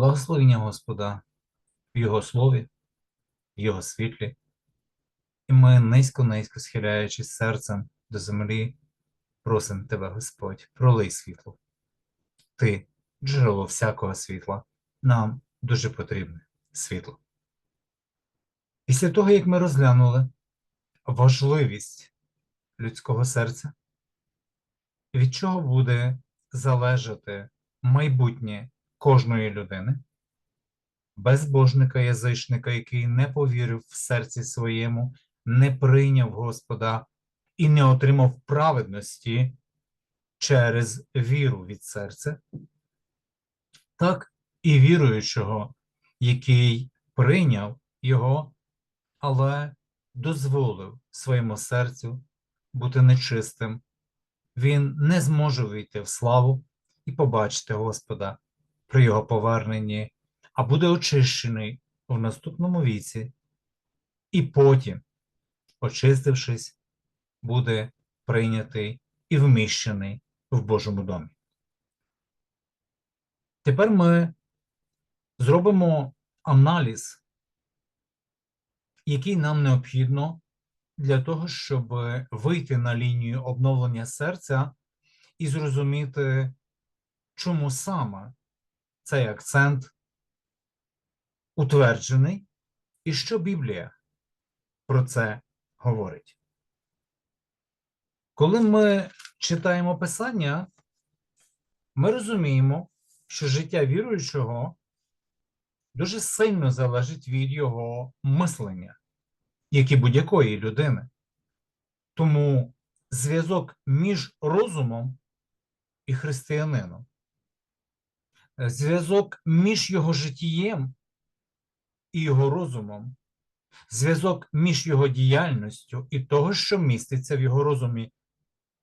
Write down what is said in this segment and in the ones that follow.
Благословення Господа в Його слові, в Його світлі, і ми низько-низько схиляючись серцем до землі, просимо Тебе, Господь, пролий світло. Ти, джерело всякого світла, нам дуже потрібне світло. Після того, як ми розглянули важливість людського серця, від чого буде залежати майбутнє кожної людини, безбожника язичника, який не повірив в серці своєму, не прийняв Господа і не отримав праведності через віру від серця, так і віруючого, який прийняв його, але дозволив своєму серцю бути нечистим, він не зможе вийти в славу і побачити Господа при його поверненні, а буде очищений в наступному віці, і потім, очистившись, буде прийнятий і вміщений в Божому домі. Тепер ми зробимо аналіз, який нам необхідно для того, щоб вийти на лінію обновлення серця і зрозуміти, чому саме цей акцент утверджений, і що Біблія про це говорить. Коли ми читаємо Писання, ми розуміємо, що життя віруючого дуже сильно залежить від його мислення, як і будь-якої людини. Тому зв'язок між розумом і християнином, зв'язок між його життєм і його розумом, зв'язок між його діяльністю і того, що міститься в його розумі,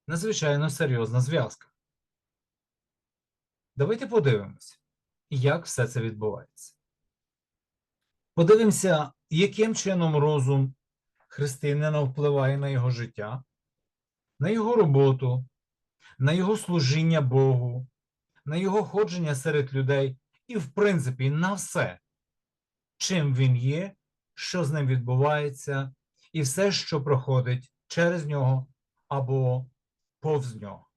надзвичайно серйозна зв'язка. Давайте подивимося, як все це відбувається. Подивимося, яким чином розум християнина впливає на його життя, на його роботу, на його служіння Богу, на його ходження серед людей і, в принципі, на все, чим він є, що з ним відбувається, і все, що проходить через нього або повз нього.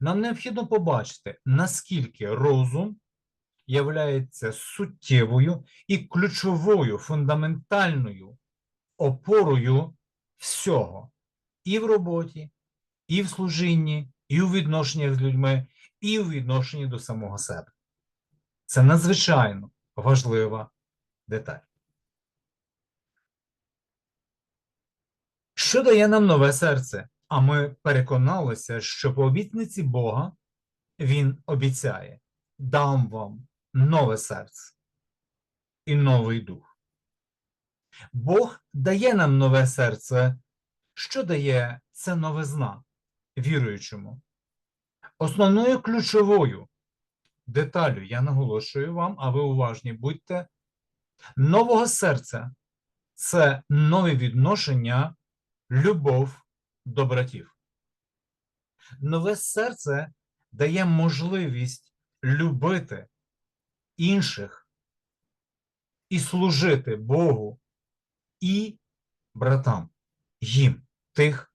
Нам необхідно побачити, наскільки розум являється суттєвою і ключовою фундаментальною опорою всього і в роботі, і в служінні, і у відношеннях з людьми, і у відношенні до самого себе. Це надзвичайно важлива деталь. Що дає нам нове серце? А ми переконалися, що по обітниці Бога Він обіцяє: дам вам нове серце і новий дух. Бог дає нам нове серце. Що дає це новизна віруючому? Основною ключовою деталю, я наголошую вам, а ви уважні будьте, нового серця це нові відношення, любов до братів. Нове серце дає можливість любити інших і служити Богу і братам, їм, тих,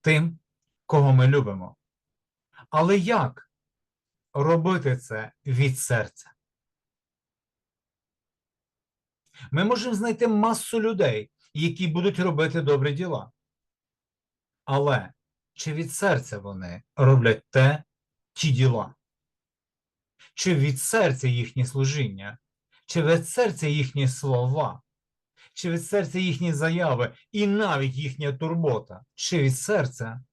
тим, кого ми любимо. Але як робити це від серця? Ми можемо знайти масу людей, які будуть робити добрі діла. Але чи від серця вони роблять те, ті діла? Чи від серця їхнє служіння, чи від серця їхні слова, чи від серця їхні заяви, і навіть їхня турбота, чи від серця?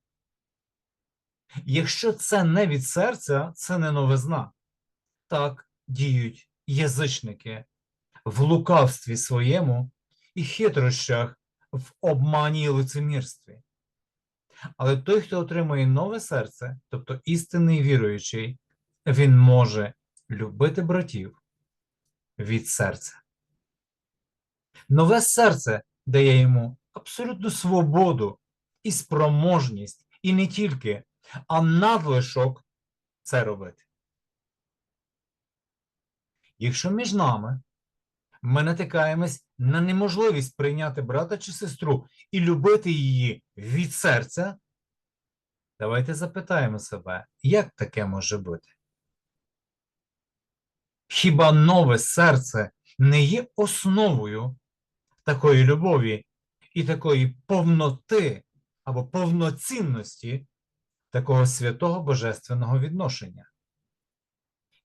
Якщо це не від серця, це не новизна. Так діють язичники в лукавстві своєму і хитрощах в обмані і лицемірстві. Але той, хто отримує нове серце, тобто істинний віруючий, він може любити братів від серця. Нове серце дає йому абсолютну свободу і спроможність, і не тільки, а надлишок це робити. Якщо між нами ми натикаємось на неможливість прийняти брата чи сестру і любити її від серця, давайте запитаємо себе, як таке може бути? Хіба нове серце не є основою такої любові і такої повноти або повноцінності такого святого божественного відношення?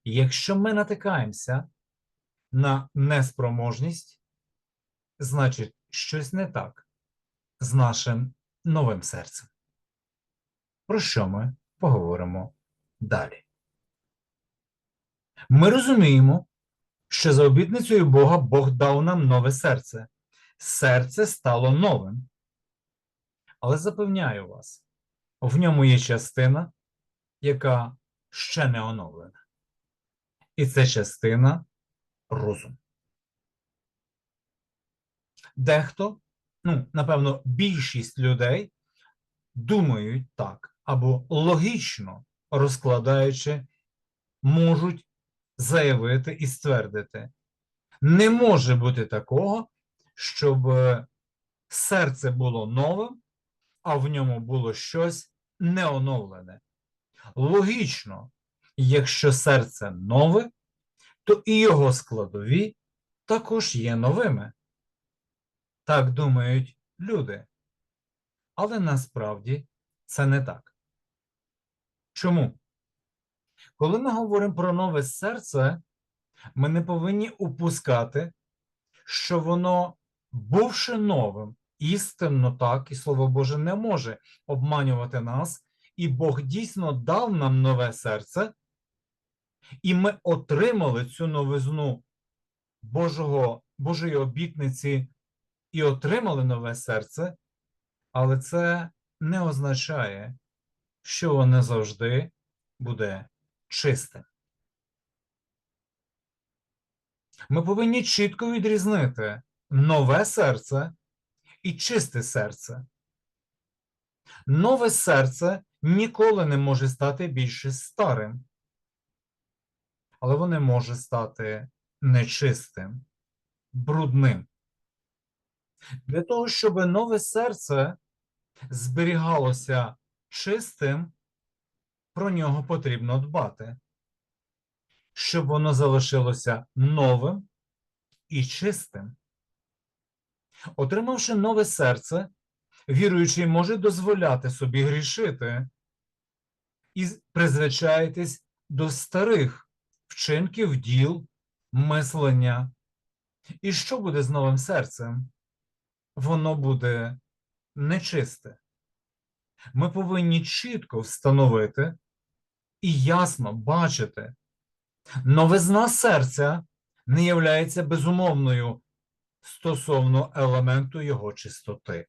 Якщо ми натикаємося на неспроможність, значить щось не так з нашим новим серцем. Про що ми поговоримо далі? Ми розуміємо, що за обітницею Бога Бог дав нам нове серце. Серце стало новим. Але запевняю вас, в ньому є частина, яка ще не оновлена. І це частина розум. Дехто, ну, напевно, більшість людей думають так, або логічно розкладаючи, можуть заявити і ствердити. Не може бути такого, щоб е, серце було новим, а в ньому було щось неоновлене. Логічно, якщо серце нове, то і його складові також є новими. Так думають люди. Але насправді це не так. Чому? Коли ми говоримо про нове серце, ми не повинні упускати, що воно, бувши новим, істинно так, і Слово Боже не може обманювати нас, і Бог дійсно дав нам нове серце, і ми отримали цю новизну Божого, Божої обітниці і отримали нове серце, але це не означає, що воно завжди буде чистим. Ми повинні чітко відрізнити нове серце і чисте серце. Нове серце ніколи не може стати більше старим, але воно може стати нечистим, брудним. Для того, щоб нове серце зберігалося чистим, про нього потрібно дбати, щоб воно залишилося новим і чистим. Отримавши нове серце, віруючий може дозволяти собі грішити і призвичаїтись до старих вчинків діл, мислення. І що буде з новим серцем? Воно буде нечисте. Ми повинні чітко встановити і ясно бачити, новизна серця не являється безумовною стосовно елементу його чистоти.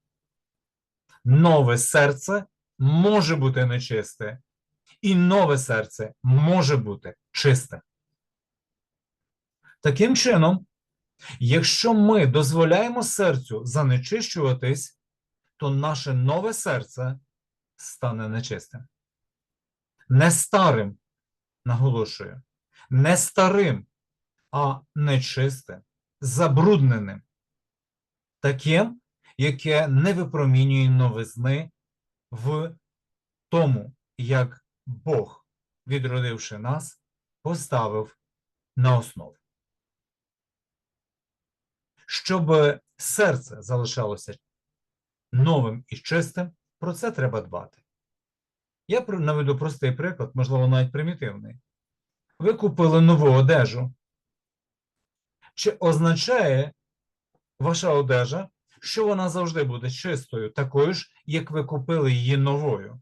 Нове серце може бути нечисте, і нове серце може бути чисте. Таким чином, якщо ми дозволяємо серцю занечищуватись, то наше нове серце стане нечистим. Не старим, наголошую, не старим, а нечистим, забрудненим, таким, яке не випромінює новизни в тому, як Бог, відродивши нас, поставив на основу. Щоб серце залишалося новим і чистим, про це треба дбати. Я наведу простий приклад, можливо, навіть примітивний. Ви купили нову одежу. Чи означає ваша одежа, що вона завжди буде чистою, такою ж, як ви купили її новою?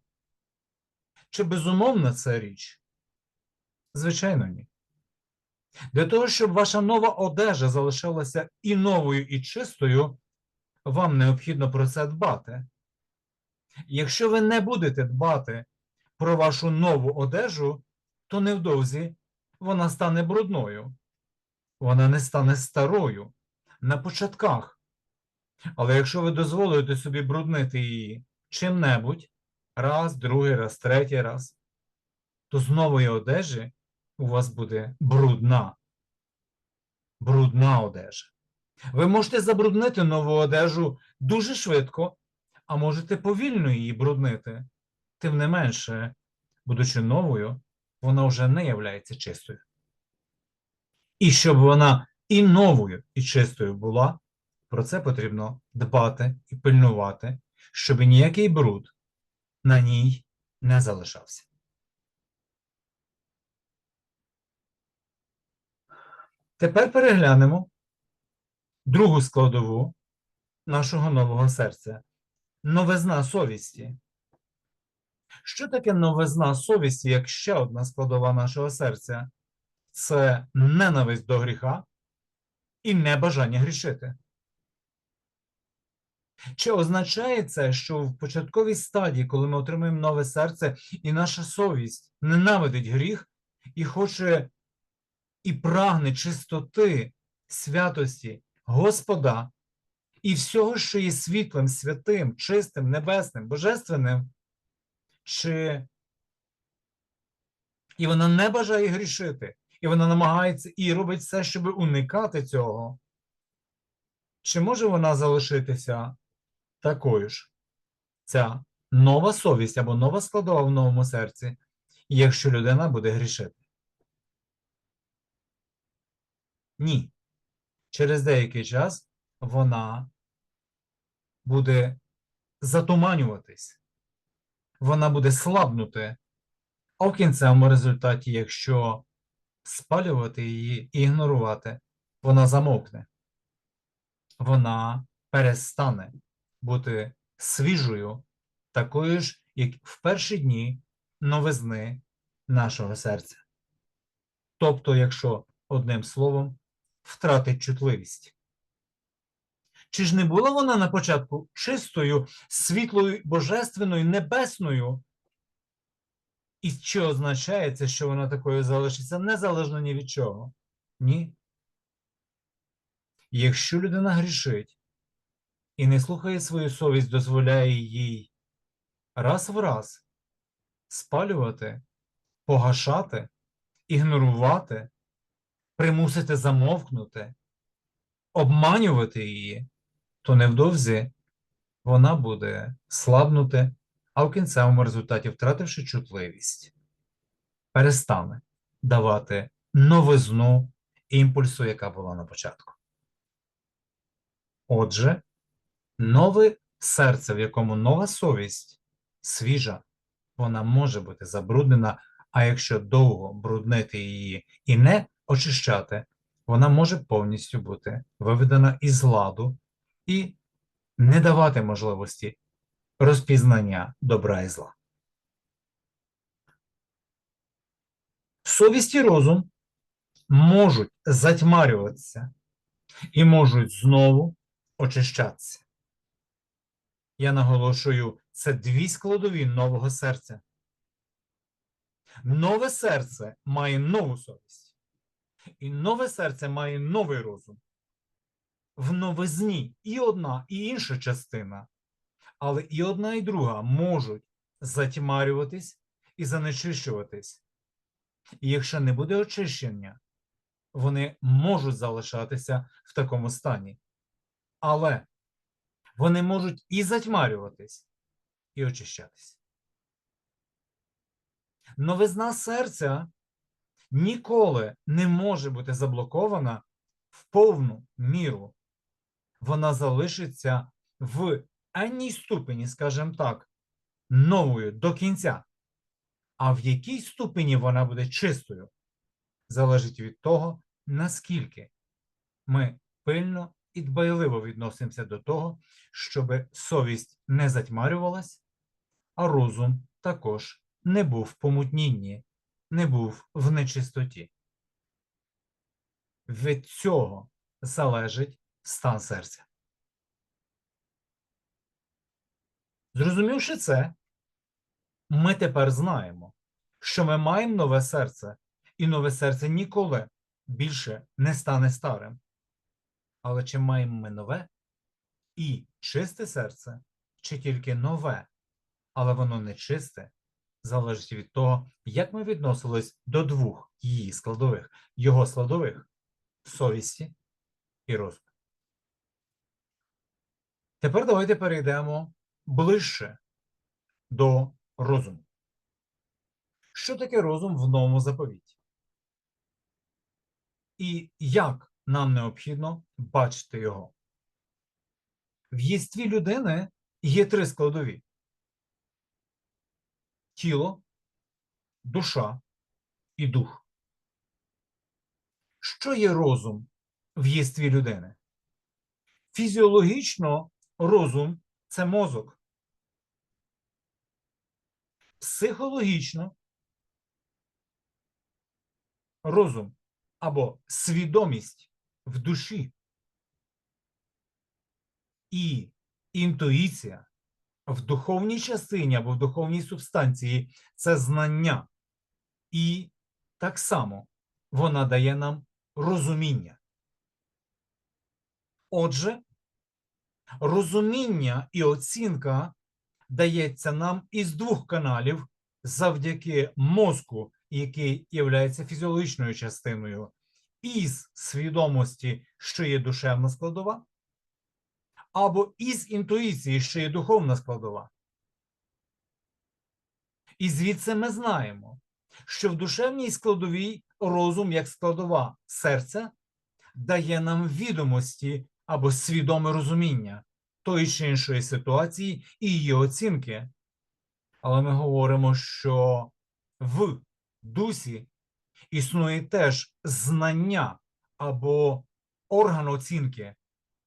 Чи безумовна це річ? Звичайно, ні. Для того, щоб ваша нова одежа залишалася і новою, і чистою, вам необхідно про це дбати. Якщо ви не будете дбати про вашу нову одежу, то невдовзі вона стане брудною, вона не стане старою на початках. Але якщо ви дозволите собі бруднити її чим-небудь, раз, другий раз, третій раз, то з нової одежі у вас буде брудна, брудна одежа. Ви можете забруднити нову одежу дуже швидко, а можете повільно її бруднити. Тим не менше, будучи новою, вона вже не являється чистою. І щоб вона і новою, і чистою була, про це потрібно дбати і пильнувати, щоб ніякий бруд на ній не залишався. Тепер переглянемо другу складову нашого нового серця новизна совісті. Що таке новизна совісті, як ще одна складова нашого серця? Це ненависть до гріха і небажання грішити. Чи означає це, що в початковій стадії, коли ми отримуємо нове серце, і наша совість ненавидить гріх і хоче і прагне чистоти, святості Господа і всього, що є світлим, святим, чистим, небесним, божественним, чи і вона не бажає грішити, і вона намагається і робить все, щоб уникати цього. Чи може вона залишитися такою ж? Ця нова совість або нова складова в новому серці, якщо людина буде грішити? Ні. Через деякий час вона буде затуманюватись, вона буде слабнути, а в кінцевому результаті, якщо спалювати її і ігнорувати, вона замовкне. Вона перестане бути свіжою, такою ж, як в перші дні новизни нашого серця. Тобто, якщо одним словом, втратить чутливість. Чи ж не була вона на початку чистою, світлою, божественною, небесною? І чи означає це, що вона такою залишиться незалежно ні від чого? Ні. Якщо людина грішить і не слухає свою совість, дозволяє їй раз в раз спалювати, погашати, ігнорувати, примусити замовкнути, обманювати її, то невдовзі вона буде слабнути, а в кінцевому результаті, втративши чутливість, перестане давати новизну імпульсу, яка була на початку. Отже, нове серце, в якому нова совість свіжа, вона може бути забруднена, а якщо довго бруднити її і не очищати, вона може повністю бути виведена із ладу і не давати можливості розпізнання добра і зла. Совість і розум можуть затьмарюватися і можуть знову очищатися. Я наголошую, це дві складові нового серця. Нове серце має нову совість, і нове серце має новий розум. В новизні і одна, і інша частина, але і одна, і друга можуть затьмарюватись і занечищуватись. І якщо не буде очищення, вони можуть залишатися в такому стані. Але вони можуть і затьмарюватись, і очищатись. Новизна серця ніколи не може бути заблокована в повну міру. Вона залишиться в енній ступені, скажімо так, новою до кінця. А в якій ступені вона буде чистою, залежить від того, наскільки ми пильно і дбайливо відносимося до того, щоб совість не затьмарювалась, а розум також не був в помутнінні, не був в нечистоті. Від цього залежить стан серця. Зрозумівши це, ми тепер знаємо, що ми маємо нове серце, і нове серце ніколи більше не стане старим. Але чи маємо ми нове і чисте серце, чи тільки нове, але воно не чисте, залежить від того, як ми відносились до двох її складових, його складових совісті і розуму. Тепер давайте перейдемо ближче до розуму. Що таке розум в новому заповіті? І як нам необхідно бачити його? В єстві людини є три складові: тіло, душа і дух. Що є розум в єстві людини? Фізіологічно розум це мозок. Психологічно розум або свідомість в душі і інтуїція в духовній частині або в духовній субстанції це знання. І так само вона дає нам розуміння. Отже, розуміння і оцінка дається нам із двох каналів завдяки мозку, який є фізіологічною частиною, із свідомості, що є душевна складова, або із інтуїції, що є духовна складова. І звідси ми знаємо, що в душевній складовій розум як складова серця дає нам відомості або свідоме розуміння тої чи іншої ситуації і її оцінки. Але ми говоримо, що в дусі існує теж знання або орган оцінки,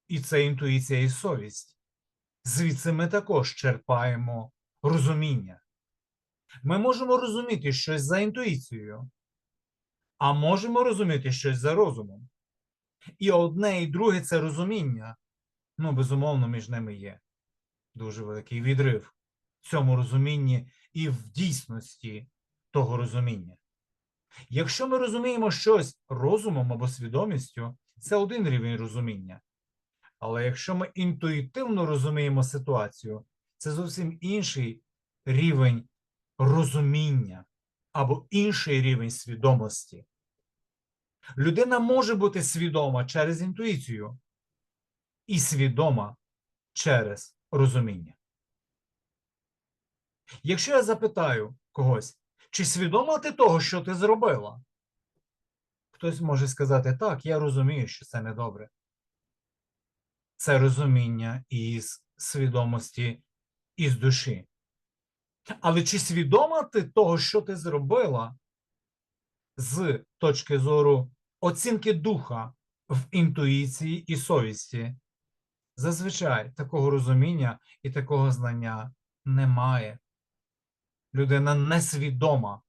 і це інтуїція і совість. Звідси ми також черпаємо розуміння. Ми можемо розуміти щось за інтуїцією, а можемо розуміти щось за розумом. І одне і друге це розуміння. Ну, безумовно, між ними є дуже великий відрив в цьому розумінні і в дійсності того розуміння. Якщо ми розуміємо щось розумом або свідомістю, це один рівень розуміння. Але якщо ми інтуїтивно розуміємо ситуацію, це зовсім інший рівень розуміння або інший рівень свідомості. Людина може бути свідома через інтуїцію і свідома через розуміння. Якщо я запитаю когось, чи свідома ти того, що ти зробила? Хтось може сказати, так, я розумію, що це недобре. Це розуміння із свідомості, із душі. Але чи свідома ти того, що ти зробила з точки зору оцінки духа в інтуїції і совісті? Зазвичай такого розуміння і такого знання немає. Людина несвідома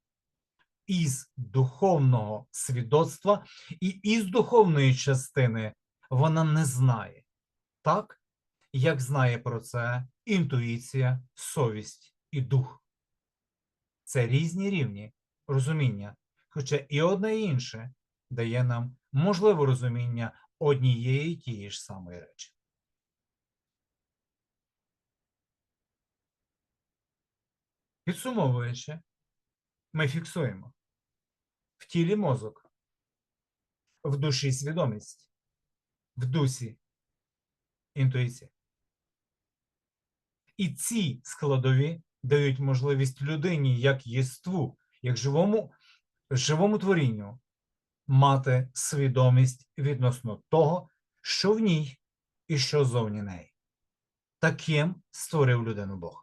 із духовного свідоцтва і із духовної частини вона не знає так, як знає про це інтуїція, совість і дух. Це різні рівні розуміння, хоча і одне і інше дає нам можливе розуміння однієї тієї ж самої речі. Підсумовуючи, ми фіксуємо в тілі мозок, в душі свідомість, в дусі інтуїція. І ці складові дають можливість людині як єству, як живому, живому творінню мати свідомість відносно того, що в ній і що зовні неї. Таким створив людину Бог.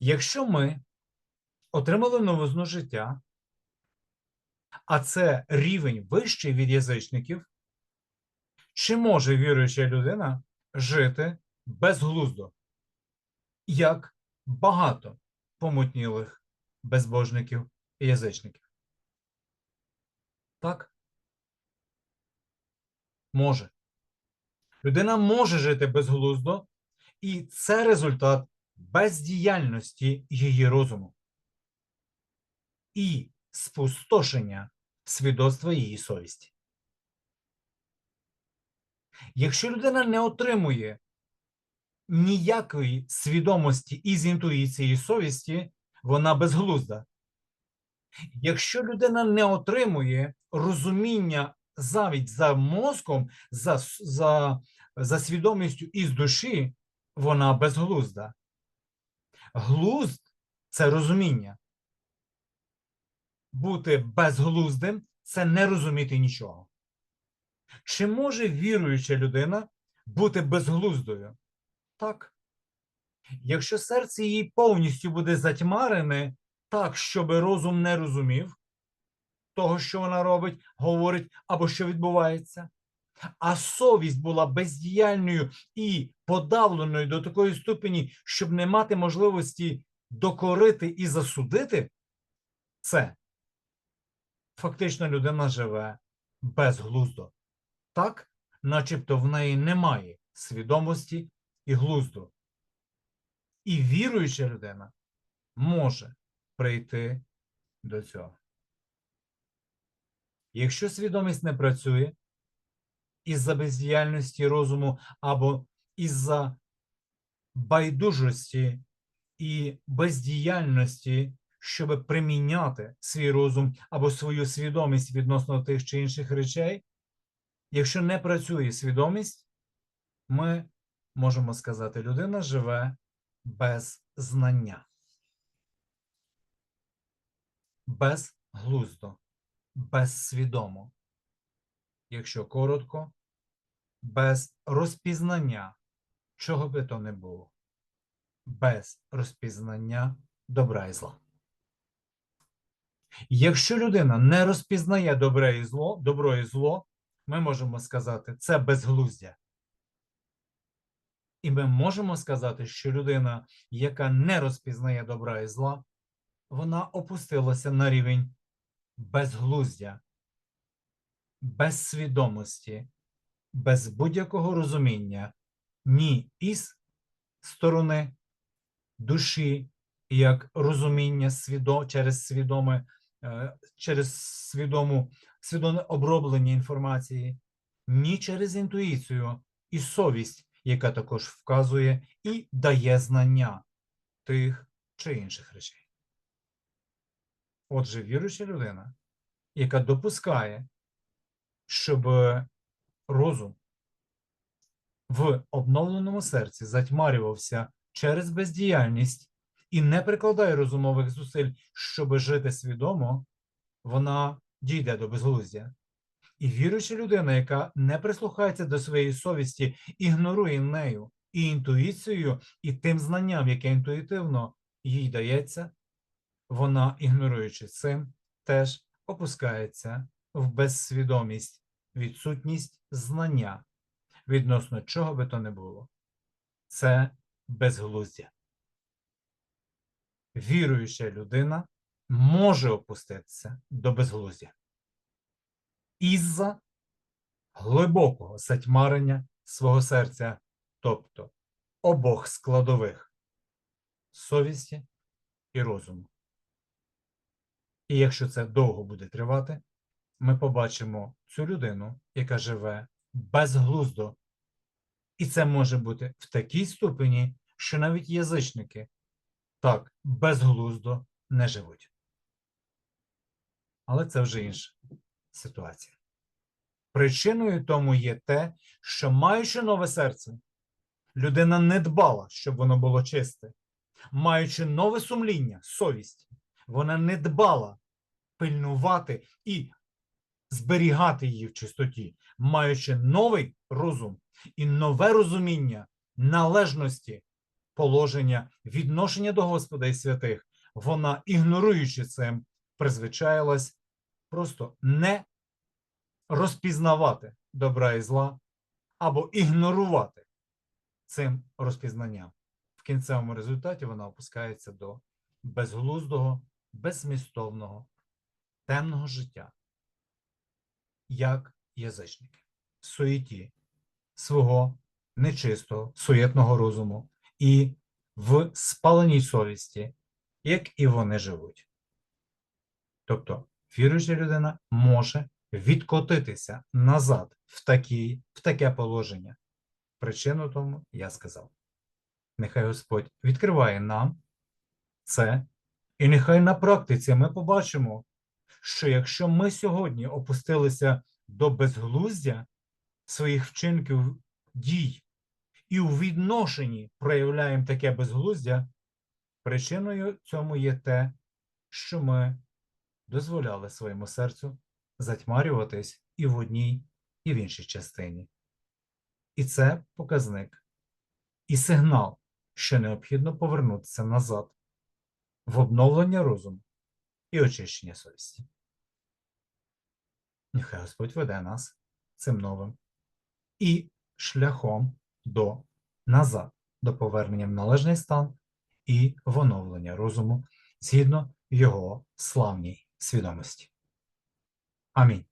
Якщо ми отримали новизну життя, а це рівень вищий від язичників, чи може віруюча людина жити безглуздо, як багато помутнілих безбожників і язичників? Так? Може. Людина може жити безглуздо, і це результат бездіяльності її розуму і спустошення свідоцтва її совісті. Якщо людина не отримує ніякої свідомості із інтуїції совісті, вона безглузда, Якщо людина не отримує розуміння завідь за мозком, за, за, за свідомістю із душі, вона безглузда. Глузд це розуміння. Бути безглуздим це не розуміти нічого. Чи може віруюча людина бути безглуздою? Так. Якщо серце її повністю буде затьмарене так, щоб розум не розумів того, що вона робить, говорить або що відбувається, а совість була бездіяльною і подавленою до такої ступені, щоб не мати можливості докорити і засудити, це фактично людина живе безглуздо. Так, начебто в неї немає свідомості і глузду. І віруюча людина може прийти до цього. Якщо свідомість не працює із-за бездіяльності розуму або із-за байдужості і бездіяльності, щоб приміняти свій розум або свою свідомість відносно тих чи інших речей, якщо не працює свідомість, ми можемо сказати, людина живе без знання, безглуздо, безсвідомо. Якщо коротко, без розпізнання, чого би то не було, без розпізнання добра і зла. Якщо людина не розпізнає добре і зло, добро і зло, ми можемо сказати, це безглуздя. І ми можемо сказати, що людина, яка не розпізнає добра і зла, вона опустилася на рівень безглуздя, без свідомості, без будь-якого розуміння ні із сторони душі, як розуміння свідо, через свідоме, е, через свідому, свідоме оброблення інформації, ні через інтуїцію і совість, яка також вказує і дає знання тих чи інших речей. Отже, віруюча людина, яка допускає, щоб розум в обновленому серці затьмарювався через бездіяльність і не прикладає розумових зусиль, щоб жити свідомо, вона дійде до безглуздя. І віруюча людина, яка не прислухається до своєї совісті, ігнорує нею і інтуїцією, і тим знанням, яке інтуїтивно їй дається, вона, ігноруючи цим, теж опускається в безсвідомість, відсутність знання відносно чого би то не було. Це безглуздя. Віруюча людина може опуститися до безглуздя із-за глибокого затьмарення свого серця, тобто обох складових совісті і розуму. І якщо це довго буде тривати, ми побачимо цю людину, яка живе безглуздо. І це може бути в такій ступені, що навіть язичники так безглуздо не живуть. Але це вже інша ситуація. Причиною тому є те, що маючи нове серце, людина не дбала, щоб воно було чисте. Маючи нове сумління, совість, вона не дбала пильнувати і зберігати її в чистоті, маючи новий розум і нове розуміння належності положення, відношення до Господа і святих, вона, ігноруючи цим, призвичаїлась просто не розпізнавати добра і зла або ігнорувати цим розпізнанням. В кінцевому результаті вона опускається до безглуздого, беззмістовного, темного життя, як язичники, в суєті свого нечистого, суєтного розуму і в спаленій совісті, як і вони живуть. Тобто віруюча людина може відкотитися назад в, такі, в таке положення. Причину тому я сказав. Нехай Господь відкриває нам це І нехай на практиці ми побачимо, що якщо ми сьогодні опустилися до безглуздя своїх вчинків дій і у відношенні проявляємо таке безглуздя, причиною цьому є те, що ми дозволяли своєму серцю затьмарюватись і в одній, і в іншій частині. І це показник і сигнал, що необхідно повернутися назад в обновлення розуму і очищення совісті. Нехай Господь веде нас цим новим і шляхом до назад, до повернення в належний стан і в оновлення розуму згідно його славній свідомості. Амінь.